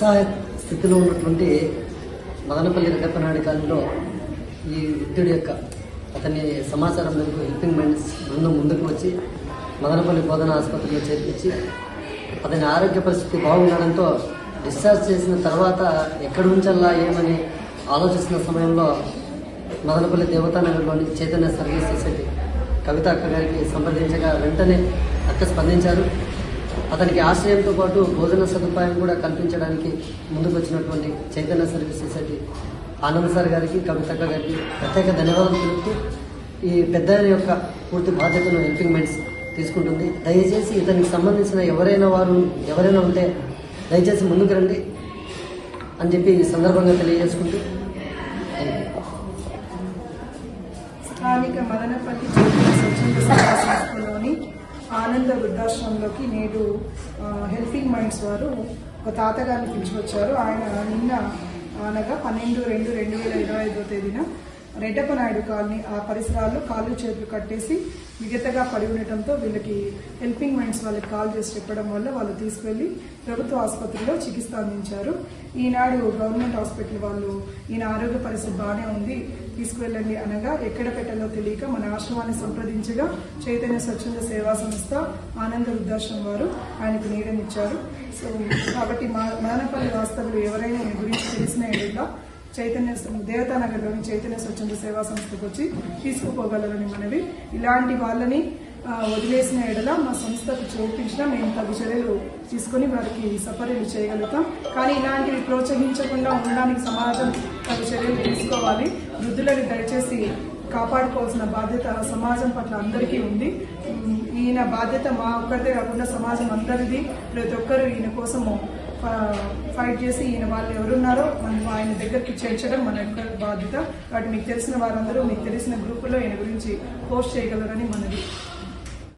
నిస్సహాయ స్థితిలో ఉన్నటువంటి మదనపల్లి రెడ్డప్పనాయుడు కాలంలో ఈ వృద్ధుడి యొక్క అతని సమాచారం మేరకు హెల్పింగ్ మైండ్స్ బృందం ముందుకు వచ్చి మదనపల్లి బోధన ఆసుపత్రిలో చేర్పించి అతని ఆరోగ్య పరిస్థితి బాగుండడంతో డిశ్చార్జ్ చేసిన తర్వాత ఎక్కడ ఉంచాలా ఏమని ఆలోచిస్తున్న సమయంలో మదనపల్లి దేవతానగర్లోని చైతన్య సర్వీస్ సొసైటీ కవిత అక్క గారికి సంప్రదించగా వెంటనే అక్క స్పందించారు. అతనికి ఆశ్రయంతో పాటు భోజన సదుపాయం కూడా కల్పించడానికి ముందుకు వచ్చినటువంటి Chaitanya service society Anand sir గారికి కవితక్క గారికి ప్రత్యేక ధన్యవాదాలు తెలుపుతూ ఈ పెద్ద యొక్క పూర్తి బాధ్యతను ఇంప్లిమెంట్స్ తీసుకుంటుంది. దయచేసి ఇతనికి సంబంధించిన ఎవరైనా వారు ఎవరైనా ఉంటే దయచేసి ముందుకు రండి అని చెప్పి ఈ సందర్భంగా తెలియజేసుకుంటూ స్థానిక మదనపల్లి స్వచ్ఛంద ఆనంద వృద్ధాశ్రమంలోకి నేడు హెల్పింగ్ మైండ్స్ వారు ఒక తాతగారిని పిలిచి వచ్చారు. ఆయన నిన్న అనగా పన్నెండు రెండు రెండు వేల ఇరవై ఐదో తేదీన రెడ్డప్ప నాయుడు కాలనీ ఆ పరిసరాల్లో కాళ్ళు చేతులు కట్టేసి మిగతగా పడి ఉండటంతో వీళ్ళకి హెల్పింగ్ మైండ్స్ వాళ్ళకి కాల్ చేసి చెప్పడం వల్ల వాళ్ళు తీసుకెళ్ళి ప్రభుత్వ ఆసుపత్రిలో చికిత్స అందించారు. ఈనాడు గవర్నమెంట్ హాస్పిటల్ వాళ్ళు ఈయన ఆరోగ్య పరిస్థితి బాగానే ఉంది తీసుకువెళ్ళండి అనగా ఎక్కడ పెట్టాలో తెలియక మన ఆశ్రమాన్ని సంప్రదించగా చైతన్య స్వచ్ఛంద సేవా సంస్థ ఆనంద వృద్ధాశ్రమం వారు ఆయనకు నీడనిచ్చారు సో కాబట్టి మా మానపల్లి వాస్తవులు ఎవరైనా గురించి తెలిసిన ఎదురుగా చైతన్య దేవతానగర్లోని చైతన్య స్వచ్ఛంద సేవా సంస్థకు వచ్చి తీసుకుపోగలరని మనవి. ఇలాంటి వాళ్ళని వదిలేసిన ఎడల మా సంస్థకు చూపించిన మేము తగు చర్యలు తీసుకొని వారికి సపర్యలు చేయగలుగుతాం. కానీ ఇలాంటివి ప్రోత్సహించకుండా ఉండడానికి సమాజం తగు చర్యలు తీసుకోవాలి. వృద్ధులని దయచేసి కాపాడుకోవాల్సిన బాధ్యత సమాజం పట్ల అందరికీ ఉంది. ఈయన బాధ్యత మా ఒక్కరిదే కాకుండా సమాజం అందరిది. ప్రతి ఒక్కరూ ఈయన కోసము ఫైట్ చేసి ఈయన వాళ్ళు ఎవరున్నారో మనం ఆయన దగ్గరికి చేర్చడం మన యొక్క బాధ్యత. కాబట్టి మీకు తెలిసిన వారందరూ మీకు తెలిసిన గ్రూపుల్లో ఈయన గురించి పోస్ట్ చేయగలరని మనది